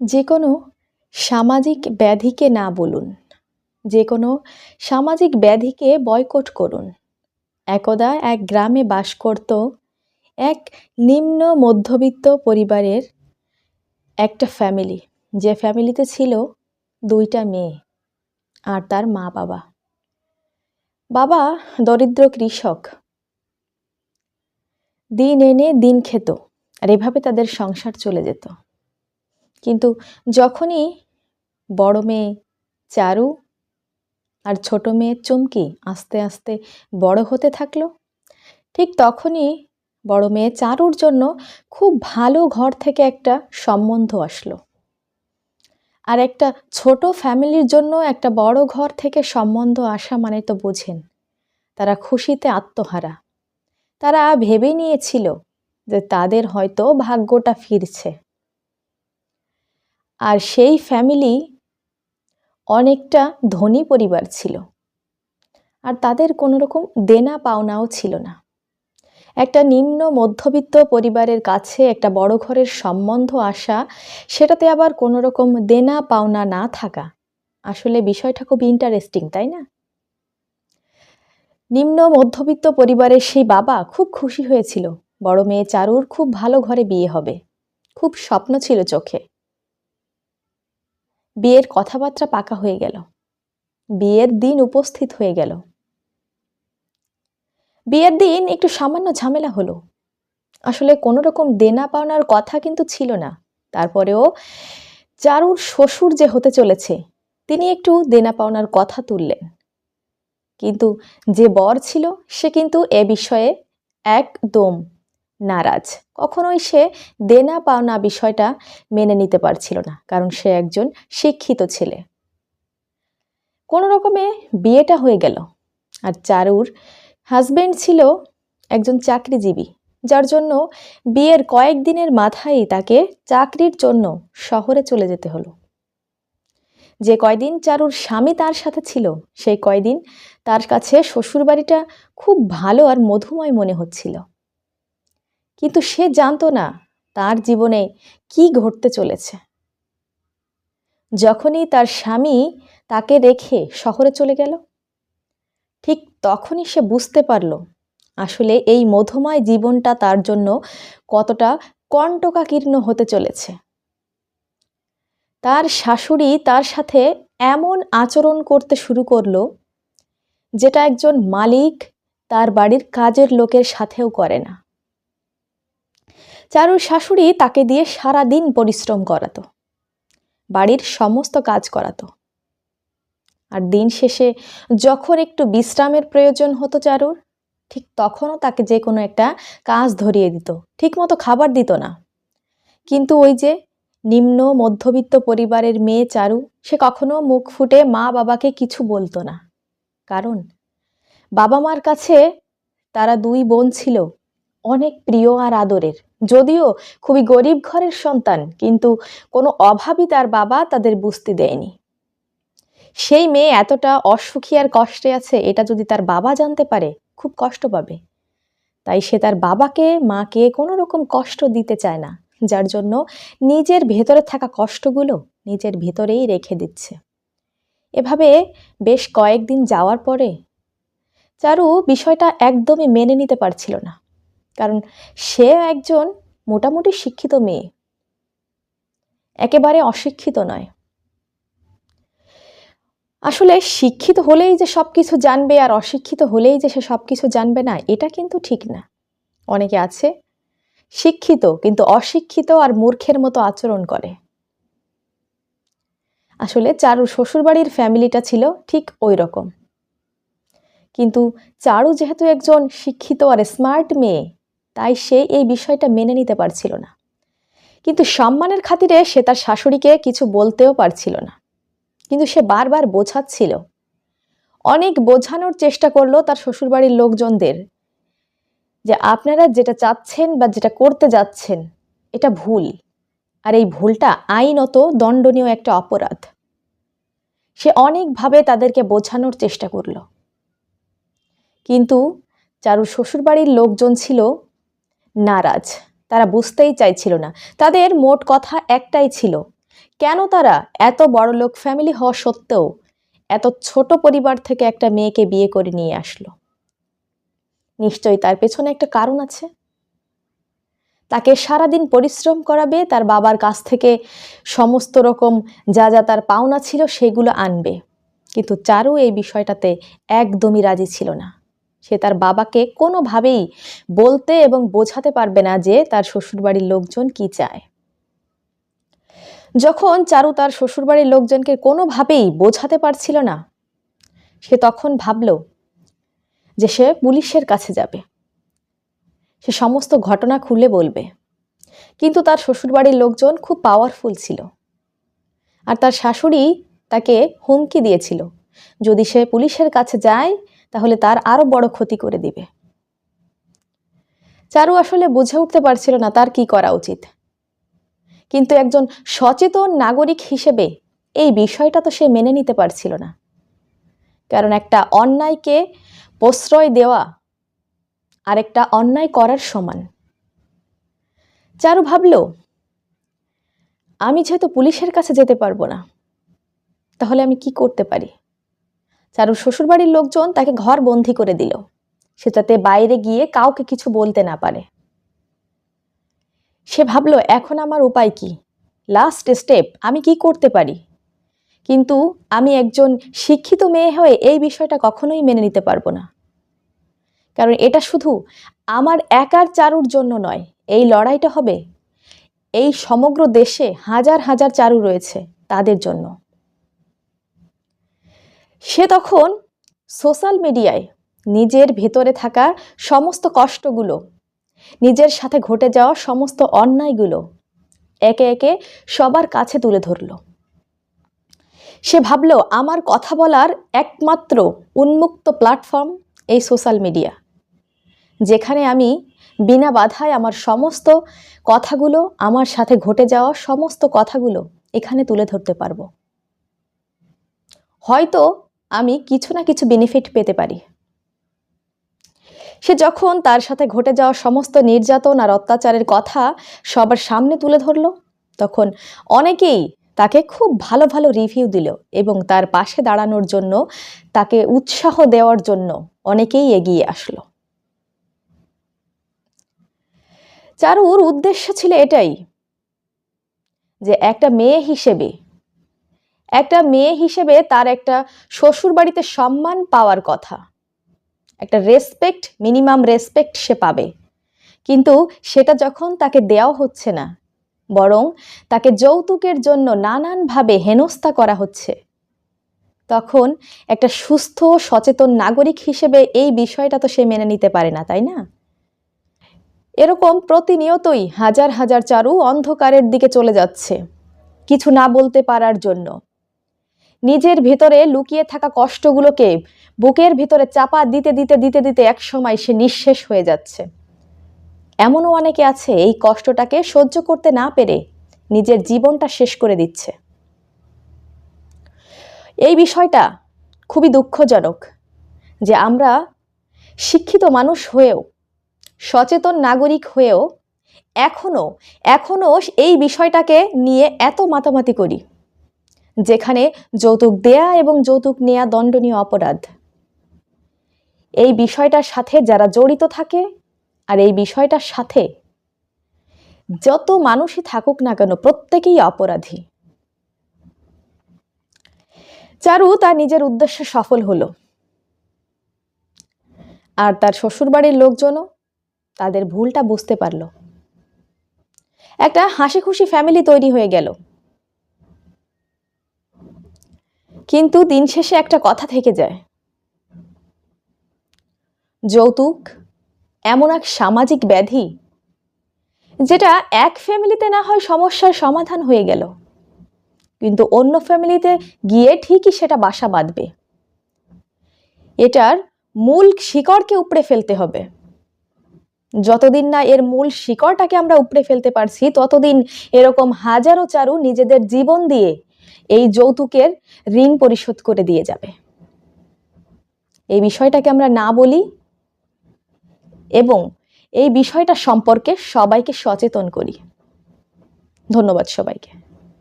যে কোনো সামাজিক ব্যাধিকে না বলুন। যে কোনো সামাজিক ব্যাধিকে বয়কট করুন। একদা এক গ্রামে বাস করত এক নিম্ন মধ্যবিত্ত পরিবারের একটা ফ্যামিলি। যে ফ্যামিলিতে ছিল দুইটা মেয়ে আর তার মা বাবা। বাবা দরিদ্র কৃষক। দিন এনে দিন খেত আর এভাবে তাদের সংসার চলে যেত। কিন্তু যখনই বড় মেয়ে চারু আর ছোট মেয়ে চুমকি আস্তে আস্তে বড় হতে থাকল, ঠিক তখনই বড় মেয়ে চারুর জন্য খুব ভালো ঘর থেকে একটা সম্বন্ধ আসলো। আর একটা ছোট ফ্যামিলির জন্য একটা বড় ঘর থেকে সম্বন্ধ আসা মানে তো বোঝেন, তারা খুশিতে আত্মহারা। তারা ভেবে নিয়েছিল যে তাদের হয়তো ভাগ্যটা ফিরছে। আর সেই ফ্যামিলি অনেকটা ধনী পরিবার ছিল। আর তাদের কোনো রকম দেনা পাওনাও ছিল না। একটা নিম্ন মধ্যবিত্ত পরিবারের কাছে একটা বড় ঘরের সম্বন্ধ আসা, সেটাতে আবার কোনো রকম দেনা পাওনা না থাকা, আসলে বিষয়টা খুব ইন্টারেস্টিং তাই না? নিম্ন মধ্যবিত্ত পরিবারের সেই বাবা খুব খুশি হয়েছিল। বড় মেয়ে চারুর খুব ভালো ঘরে বিয়ে হবে। খুব স্বপ্ন ছিল চোখে। বিয়ের কথাবার্তা পাকা হয়ে গেল। বিয়ের দিন উপস্থিত হয়ে গেল। বিয়ের দিন একটু সামান্য ঝামেলা হলো। আসলে কোনো রকম দেনা পাওনার কথা কিন্তু ছিল না। তারপরেও চারুর শ্বশুর যে হতে চলেছে, তিনি একটু দেনা পাওনার কথা তুললেন। কিন্তু যে বর ছিল, সে কিন্তু এ বিষয়ে একদম নারাজ। কখনোই সে দেনা পাওনা বিষয়টা মেনে নিতে পারছিল না, কারণ সে একজন শিক্ষিত ছেলে। কোনো রকমে বিয়েটা হয়ে গেল আর চারুর হাজব্যান্ড ছিল একজন চাকরিজীবী, যার জন্য বিয়ের কয়েকদিনের মাথায় তাকে চাকরির জন্য শহরে চলে যেতে হলো। যে কয়দিন চারুর স্বামী তার সাথে ছিল, সেই কয়দিন তার কাছে শ্বশুরবাড়িটা খুব ভালো আর মধুময় মনে হচ্ছিল। কিন্তু সে জানতো না তার জীবনে কি ঘটতে চলেছে। যখনই তার স্বামী তাকে রেখে শহরে চলে গেল, ঠিক তখনই সে বুঝতে পারল আসলে এই মধুময় জীবনটা তার জন্য কতটা কণ্টকাকীর্ণ হতে চলেছে। তার শাশুড়ি তার সাথে এমন আচরণ করতে শুরু করল যেটা একজন মালিক তার বাড়ির কাজের লোকের সাথেও করে না। চারুর শাশুড়ি তাকে দিয়ে সারা দিন পরিশ্রম করাতো। বাড়ির সমস্ত কাজ করাতো। আর দিন শেষে যখন একটু বিশ্রামের প্রয়োজন হতো চারুর, ঠিক তখনও তাকে যে কোনো একটা কাজ ধরিয়ে দিত। ঠিকমতো খাবার দিত না। কিন্তু ওই যে নিম্ন মধ্যবিত্ত পরিবারের মেয়ে চারু, সে কখনো মুখ ফুটে মা বাবাকে কিছু বলতো না। কারণ বাবা মার কাছে তারা দুই বোন ছিল। অনেক প্রিয় আর আদরের। যদিও খুবই গরিব ঘরের সন্তান, কিন্তু কোনো অভাবই তার বাবা তাদের বুঝতে দেয়নি। সেই মেয়ে এতটা অসুখী আর কষ্টে আছে, এটা যদি তার বাবা জানতে পারে, খুব কষ্ট পাবে। তাই সে তার বাবাকে, মাকে কোনো রকম কষ্ট দিতে চায় না, যার জন্য নিজের ভেতরে থাকা কষ্টগুলো নিজের ভেতরেই রেখে দিচ্ছে। এভাবে বেশ কয়েকদিন যাওয়ার পরে চারু বিষয়টা একদমই মেনে নিতে পারছিল না। কারণ সে একজন মোটামুটি শিক্ষিত মেয়ে। একেবারে অশিক্ষিত নয়। আসলে শিক্ষিত হলেই যে সব কিছু জানবে আর অশিক্ষিত হলেই যে সে সব কিছু জানবে না, এটা কিন্তু ঠিক না। অনেকে আছে শিক্ষিত কিন্তু অশিক্ষিত আর মূর্খের মতো আচরণ করে। আসলে চারু শ্বশুরবাড়ির ফ্যামিলিটা ছিল ঠিক ওই রকম কিন্তু চারু যেহেতু একজন শিক্ষিত আর স্মার্ট মেয়ে তাই সে এই বিষয়টা মেনে নিতে পারছিল না। কিন্তু সম্মানের খাতিরে সে তার শাশুড়িকে কিছু বলতেও পারছিল না। কিন্তু সে বারবার বোঝাচ্ছিল। অনেক বোঝানোর চেষ্টা করল তার শ্বশুরবাড়ির লোকজনদের যে আপনারা যেটা চাচ্ছেন বা যেটা করতে যাচ্ছেন, এটা ভুল। আর এই ভুলটা আইনত দণ্ডনীয় একটা অপরাধ। সে অনেকভাবে তাদেরকে বোঝানোর চেষ্টা করল। কিন্তু চারুর শ্বশুরবাড়ির লোকজন ছিল নারাজ। তারা বুঝতেই চাইছিল না। তাদের মোট কথা একটাই ছিল, কেন তারা এত বড় লোক ফ্যামিলি হওয়া সত্ত্বেও এত ছোট পরিবার থেকে একটা মেয়েকে বিয়ে করে নিয়ে আসলো? নিশ্চয়ই তার পেছনে একটা কারণ আছে। তাকে সারাদিন পরিশ্রম করাবে, তার বাবার কাছ থেকে সমস্ত রকম যা যা তার পাওনা ছিল সেগুলো আনবে। কিন্তু চারু এই বিষয়টাতে একদমই রাজি ছিল না। সে তার বাবাকে কোনোভাবেই বলতে এবং বোঝাতে পারবে না যে তার শ্বশুরবাড়ির লোকজন কি চায়। যখন চারু তার শ্বশুরবাড়ির লোকজনকে কোনোভাবেই বোঝাতে পারছিল না, সে তখন ভাবল যে সে পুলিশের কাছে যাবে। সে সমস্ত ঘটনা খুলে বলবে। কিন্তু তার শ্বশুরবাড়ির লোকজন খুব পাওয়ারফুল ছিল। আর তার শাশুড়ি তাকে হুমকি দিয়েছিল, যদি সে পুলিশের কাছে যায় তাহলে তার আরও বড় ক্ষতি করে দিবে। চারু আসলে বুঝে উঠতে পারছিল না তার কি করা উচিত। কিন্তু একজন সচেতন নাগরিক হিসেবে এই বিষয়টা তো সে মেনে নিতে পারছিল না। কারণ একটা অন্যায়কে প্রশ্রয় দেওয়া আরেকটা অন্যায় করার সমান। চারু ভাবল, আমি যেহেতু পুলিশের কাছে যেতে পারব না, তাহলে আমি কি করতে পারি? চারুর শ্বশুরবাড়ির লোকজন তাকে ঘর বন্দি করে দিল। সে যাতে বাইরে গিয়ে কাউকে কিছু বলতে না পারে। সে ভাবল, এখন আমার উপায় কি? লাস্ট স্টেপ আমি কি করতে পারি? কিন্তু আমি একজন শিক্ষিত মেয়ে হয়ে এই বিষয়টা কখনোই মেনে নিতে পারব না। কারণ এটা শুধু আমার একার চারুর জন্য নয়, এই লড়াইটা হবে। এই সমগ্র দেশে হাজার হাজার চারু রয়েছে তাদের জন্য। সে তখন সোশ্যাল মিডিয়ায় নিজের ভেতরে থাকা সমস্ত কষ্টগুলো, নিজের সাথে ঘটে যাওয়া সমস্ত অন্যায়গুলো একে একে সবার কাছে তুলে ধরল। সে ভাবল, আমার কথা বলার একমাত্র উন্মুক্ত প্ল্যাটফর্ম এই সোশ্যাল মিডিয়া, যেখানে আমি বিনা বাধায় আমার সমস্ত কথাগুলো, আমার সাথে ঘটে যাওয়া সমস্ত কথাগুলো এখানে তুলে ধরতে পারব। হয়তো আমি কিছু না কিছু বেনিফিট পেতে পারি। সে যখন তার সাথে ঘটে যাওয়া সমস্ত নির্যাতন আর অত্যাচারের কথা সবার সামনে তুলে ধরল, তখন অনেকেই তাকে খুব ভালো ভালো রিভিউ দিল এবং তার পাশে দাঁড়ানোর জন্য, তাকে উৎসাহ দেওয়ার জন্য অনেকেই এগিয়ে আসলো। চারুর উদ্দেশ্য ছিল এটাই যে একটা মেয়ে হিসেবে একটা মেয়ে হিসেবে তার একটা শ্বশুর বাড়িতে সম্মান পাওয়ার কথা। একটা রেসপেক্ট মিনিমাম রেসপেক্ট সে পাবে। কিন্তু সেটা যখন তাকে দেওয়া হচ্ছে না, বরং তাকে যৌতুকের জন্য নানানভাবে হেনস্থা করা হচ্ছে, তখন একটা সুস্থ, সচেতন নাগরিক হিসেবে এই বিষয়টা তো সে মেনে নিতে পারে না, তাই না? এরকম প্রতিনিয়তই হাজার হাজার চারু অন্ধকারের দিকে চলে যাচ্ছে, কিছু না বলতে পারার জন্য। নিজের ভেতরে লুকিয়ে থাকা কষ্টগুলোকে বুকের ভিতরে চাপা দিতে দিতে দিতে দিতে একসময় সে নিঃশেষ হয়ে যাচ্ছে। এমনও অনেকে আছে এই কষ্টটাকে সহ্য করতে না পেরে নিজের জীবনটা শেষ করে দিচ্ছে। এই বিষয়টা খুবই দুঃখজনক যে আমরা শিক্ষিত মানুষ হয়েও, সচেতন নাগরিক হয়েও এখনও এখনও এই বিষয়টাকে নিয়ে এত মাতামাতি করি। যেখানে যৌতুক দেয়া এবং যৌতুক নেয়া দণ্ডনীয় অপরাধ। এই বিষয়টার সাথে যারা জড়িত থাকে, আর এই বিষয়টার সাথে যত মানুষই থাকুক না কেন, প্রত্যেকেই অপরাধী। চারু তার নিজের উদ্দেশ্যে সফল হলো। আর তার শ্বশুরবাড়ির লোকজনও তাদের ভুলটা বুঝতে পারল। একটা হাসি খুশি ফ্যামিলি তৈরি হয়ে গেল। কিন্তু দিন শেষে একটা কথা থেকে যায়। যৌতুক এমন এক সামাজিক ব্যাধি, যেটা এক ফ্যামিলিতে না হয় সমস্যার সমাধান হয়ে গেল। কিন্তু অন্য ফ্যামিলিতে গিয়ে ঠিকই সেটা বাসা বাঁধবে। এটার মূল শিকড়কে উপড়ে ফেলতে হবে। যতদিন না এর মূল শিকড়টাকে আমরা উপড়ে ফেলতে পারছি, ততদিন এরকম হাজারো চারু নিজেদের জীবন দিয়ে এই যৌতুকের ঋণ পরিশোধ করে দিয়ে যাবে। এই বিষয়টাকে আমরা না বলি এবং এই বিষয়টা সম্পর্কে সবাইকে সচেতন করি। ধন্যবাদ সবাইকে।